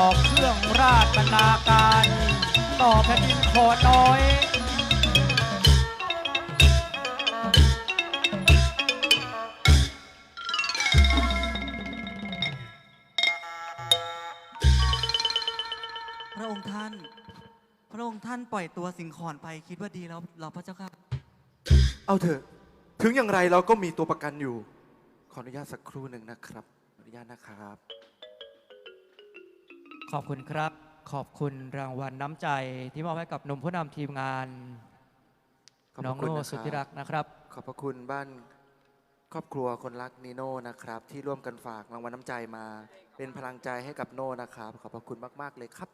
อกเครื่องราชบรรณาการ ต่อแผ่นดินขอน้อยพระองค์ท่าน พระองค์ท่านปล่อยตัวสิงขอนไปคิดว่าดีแล้วเหราพระเจ้าค่ะ เอาเถอะ ถึงอย่างไรเราก็มีตัวประกันอยู่ ขออนุญาตสักครู่หนึ่งนะครับ ขออนุญาตนะครับ ขอบคุณครับ ขอบคุณรางวัลน้ำใจที่มอบให้กับหนุ่มผู้นำทีมงาน ขอบน้องพระคุณโน่นะครับ สุดที่รักนะครับ ขอบพระคุณบ้านครอบครัวคนรักนีโน่นะครับ ที่ร่วมกันฝากรางวัลน้ำใจมา เป็นพลังใจให้กับโน่นะครับ ขอบพระคุณมากๆเลยครับ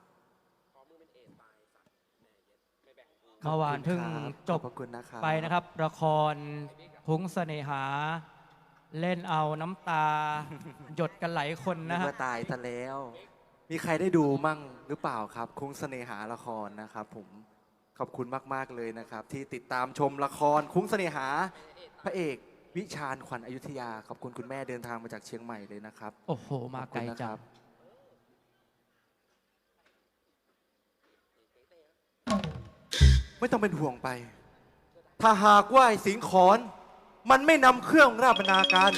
เมื่อวานเพิ่งขอบคุณครับจบขอบพระคุณนะครับ ไปนะครับ ละครพุ้งเสน่หา เล่นเอาน้ำตา หยดกันหลายคนนึนะกฮะ ว่าตายซะแล้ว มีใครได้ดูมั่งหรือเปล่าครับ คุ้งเสน่หาละครนะครับ ผมขอบคุณมาก ๆ เลยนะครับ ที่ติดตามชมละครคุ้งเสน่หา พระเอกวิชาญขวัญอยุธยาขอบคุณคุณแม่เดินทางมาจากเชียงใหม่เลยนะครับโอ้โห มาไกลขอบคุณนะคจัรังบไม่ต้องเป็นห่วงไป ถ้าหากว่าไอ้สิงขอนมันไม่นำเครื่องราชบรรณาการ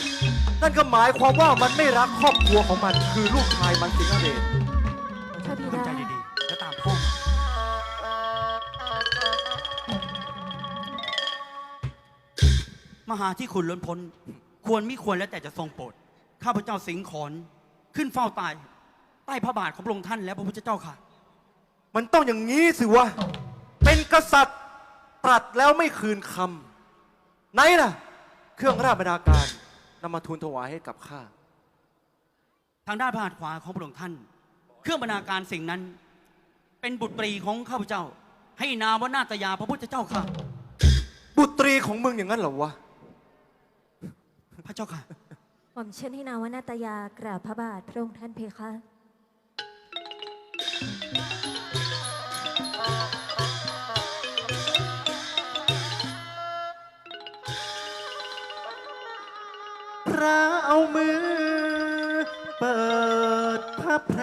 นั่นก็หมายความว่ามันไม่รักครอบครัวของมัน คือลูกชายมันสิงห์เดช พระบิดาใจดีๆ แล้วตามพ่อมาหาที่คุณล้นพ้น ควรมิควรแล้วแต่จะทรงโปรด ข้าพเจ้าสิงขอน ขึ้นเฝ้าตาย ใต้พระบาทของพระองค์ท่านและพระพุทธเจ้าค่ะ มันต้องอย่างนี้สิวะ เป็นกษัตริย์ตรัสแล้วไม่คืนคำไหนล่ะ เครื่องราชบรรณาการนำมาทูลถวายให้กับข้า ทางด้านพระหัตถ์ขวาของพระองค์ท่าน เครื่องบรรณาการสิ่งนั้น เป็นบุตรีของข้าพเจ้า ให้นามว่านาตยาพระพุทธเจ้าค่ะ บุตรีของมึงอย่างนั้นเหรอวะ พระเจ้าค่ะหม่อมเช่นให้นามว่านาตยากราบพระบาทพระองค์ท่านเพคะ พระเอามือ เปิดพระแพร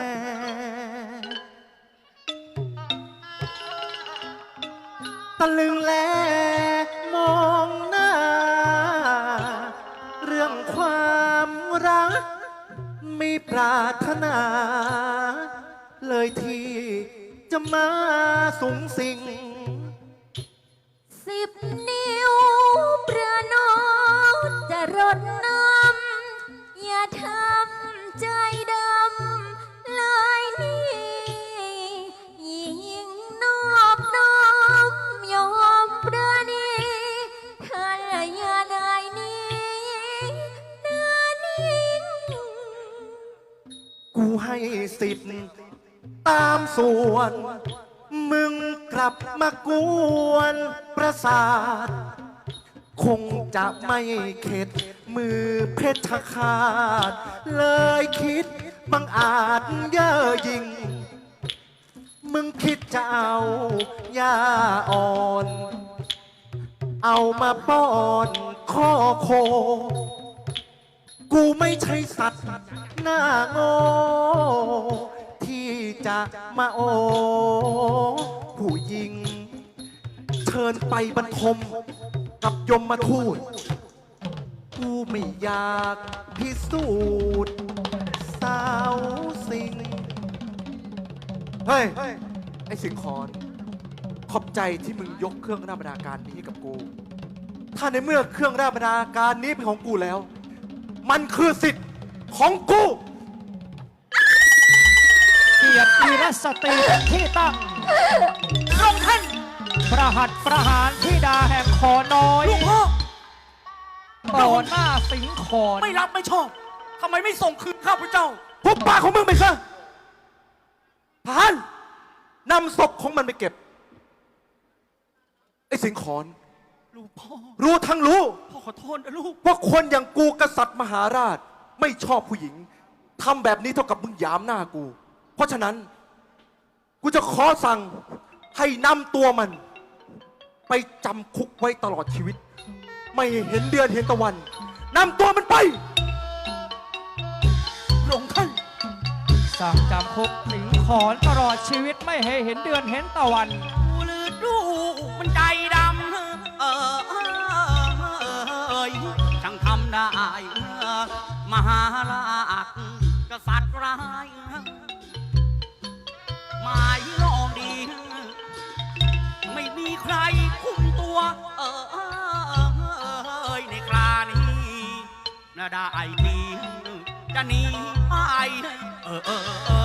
ตะลึงแลมองหน้า เรื่องความรัก ไม่ปรารถนา เลยที่จะมาสูงสิง สิบนิ้วประนอมจะรดน้ำอย่าทำ กูให้สิทธิ์ตามส่วน มึงกลับมากวนประสาท คงจะไม่เข็ด มือเพชรขาด เลยคิดบังอาจเย่อหยิงมึงคิดจะเอายาอ่อน เอามาป้อนข้อโค กูไม่ใช่สัตว์หน้าโง่ที่จะมาโอ ผู้หญิง เชิญไปบรรทมกับยมมาทูตกูไม่อยากพิสูจน์สาวสิงเฮ้ย ไอ้สิงคอน ขอบใจที่มึงยกเครื่องราชบรรณาการนี้ให้กับกู ถ้าในเมื่อเครื่องราชบรรณาการนี้เป็นของกูแล้ว มันคือสิทธิ์ของกู เกียรติวีรสตรีเป็นที่ตั้งลงท่านประหัตประหารที่ดาแห่งขอน้อยลูกพ่อต่อหน้าสิงขอนไม่รับไม่ชอบทำไมไม่ส่งคืนข้าพเจ้าพุบปากของมึงไปซะทหารนำศพของมันไปเก็บ ไอ้สิงขอน ลูกพ่อ รู้ทั้งรู้ พ่อขอโทษนะลูก ว่าคนอย่างกูกษัตริย์มหาราช ไม่ชอบผู้หญิงทำแบบนี้เท่ากับมึงหยามหน้ากู เพราะฉะนั้น กูจะขอสั่งให้นำตัวมัน ไปจำคุกไว้ตลอดชีวิต ไม่เห็นเดือนเห็นตะวันนำตัวมันไปพระองค์ท่านสั่งจำคุกสิงขอนตลอดชีวิตไม่ให้เห็นเดือนเห็นตะวัน ได้มหาลากกษัตริย์ร้ายหมายลองดี ไม่มีใครคุมตัว เออในครานี้น่าได้ทีจะหนีไปเออ